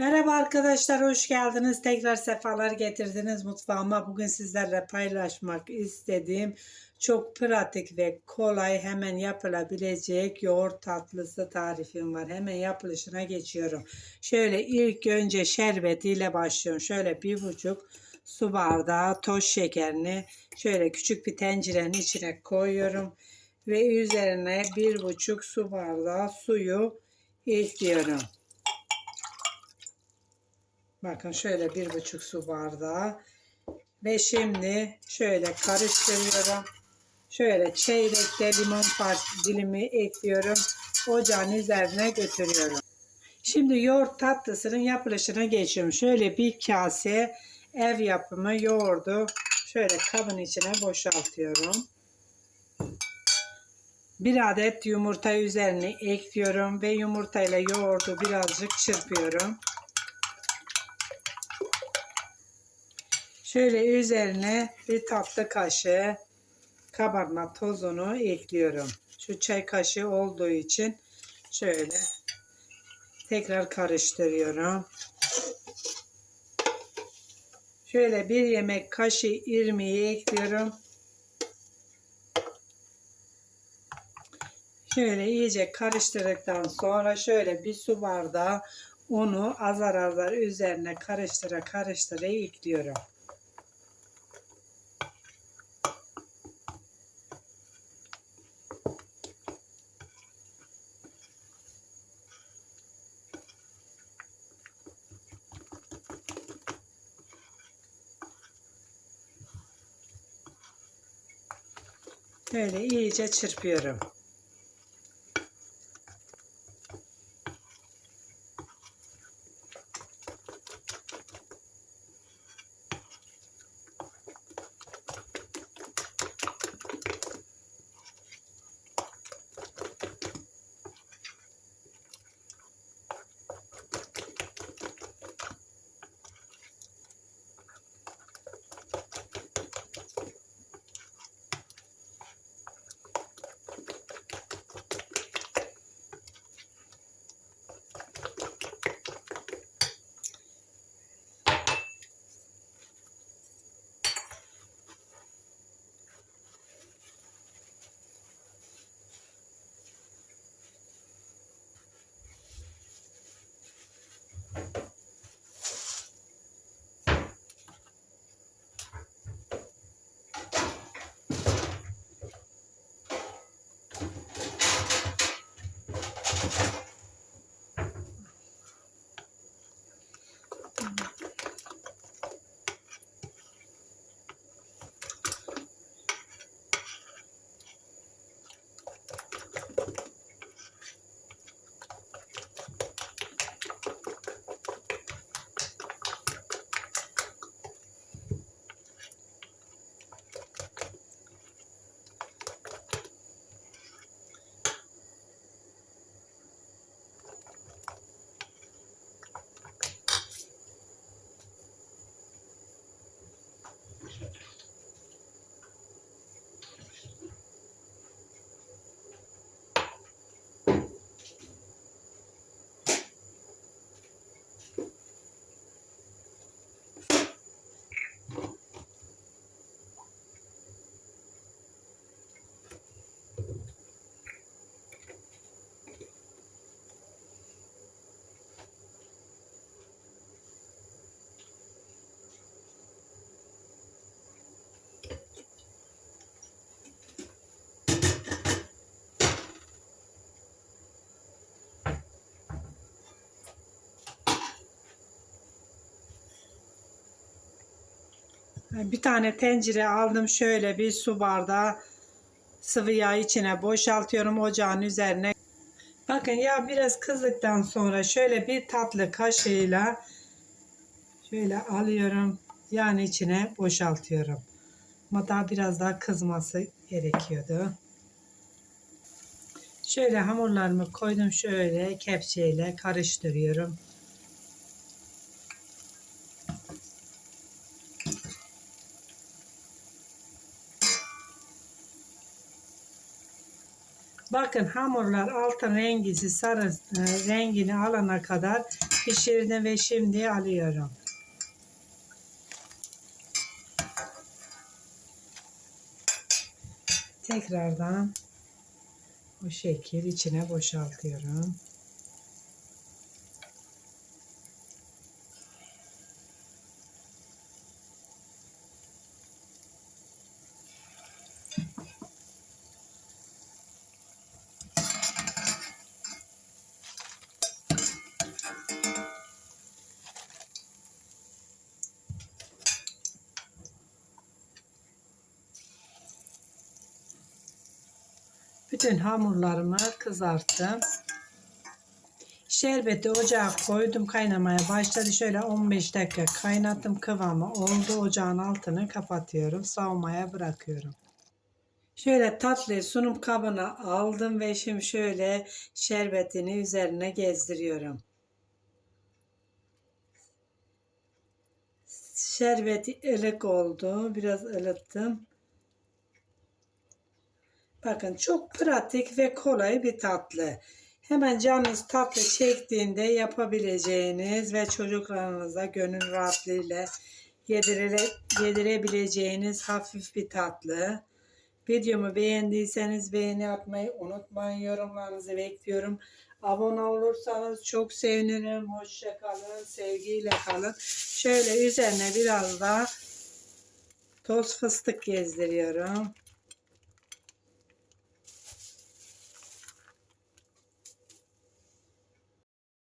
Merhaba arkadaşlar, hoş geldiniz. Tekrar sefalar getirdiniz mutfağıma. Bugün sizlerle paylaşmak istediğim çok pratik ve kolay hemen yapılabilecek yoğurt tatlısı tarifim var. Hemen yapılışına geçiyorum. Şöyle ilk önce şerbetiyle başlıyorum. Şöyle bir buçuk su bardağı toz şekerini şöyle küçük bir tencerenin içine koyuyorum. Ve üzerine bir buçuk su bardağı suyu ekliyorum. Bakın şöyle bir buçuk su bardağı. Ve şimdi şöyle karıştırıyorum. Şöyle çeyrekte limon dilimi ekliyorum. Ocağın üzerine götürüyorum. Şimdi yoğurt tatlısının yapılışına geçiyorum. Şöyle bir kase ev yapımı yoğurdu şöyle kabın içine boşaltıyorum. Bir adet yumurta üzerine ekliyorum ve yumurtayla yoğurdu birazcık çırpıyorum. Şöyle üzerine bir tatlı kaşığı kabartma tozunu ekliyorum. Şu çay kaşığı olduğu için şöyle tekrar karıştırıyorum. Şöyle bir yemek kaşığı irmiği ekliyorum. Şöyle iyice karıştırdıktan sonra şöyle bir su bardağı unu azar azar üzerine karıştıra karıştıra ekliyorum. Böyle iyice çırpıyorum. Bir tane tencere aldım şöyle bir su bardağı sıvı yağ içine boşaltıyorum ocağın üzerine. Bakın ya biraz kızdıktan sonra şöyle bir tatlı kaşığıyla şöyle alıyorum yağın içine boşaltıyorum. Ama daha biraz daha kızması gerekiyordu. Şöyle hamurlarımı koydum şöyle kepçeyle karıştırıyorum. Bakın hamurlar altın rengisi sarı e, rengini alana kadar pişirdim ve şimdi alıyorum. Tekrardan bu şekil içine boşaltıyorum. Bütün hamurlarımı kızarttım. Şerbeti ocağa koydum kaynamaya başladı. Şöyle 15 dakika kaynattım kıvamı oldu. Ocağın altını kapatıyorum. Soğumaya bırakıyorum. Şöyle tatlı sunum kabına aldım ve şimdi şöyle şerbetini üzerine gezdiriyorum. Şerbeti ılık oldu. Biraz ılıttım. Bakın çok pratik ve kolay bir tatlı. Hemen canınız tatlı çektiğinde yapabileceğiniz ve çocuklarınıza gönül rahatlığıyla yedire, yedirebileceğiniz hafif bir tatlı. Videomu beğendiyseniz beğeni atmayı unutmayın. Yorumlarınızı bekliyorum. Abone olursanız çok sevinirim. Hoşça kalın. Sevgiyle kalın. Şöyle üzerine biraz da toz fıstık gezdiriyorum.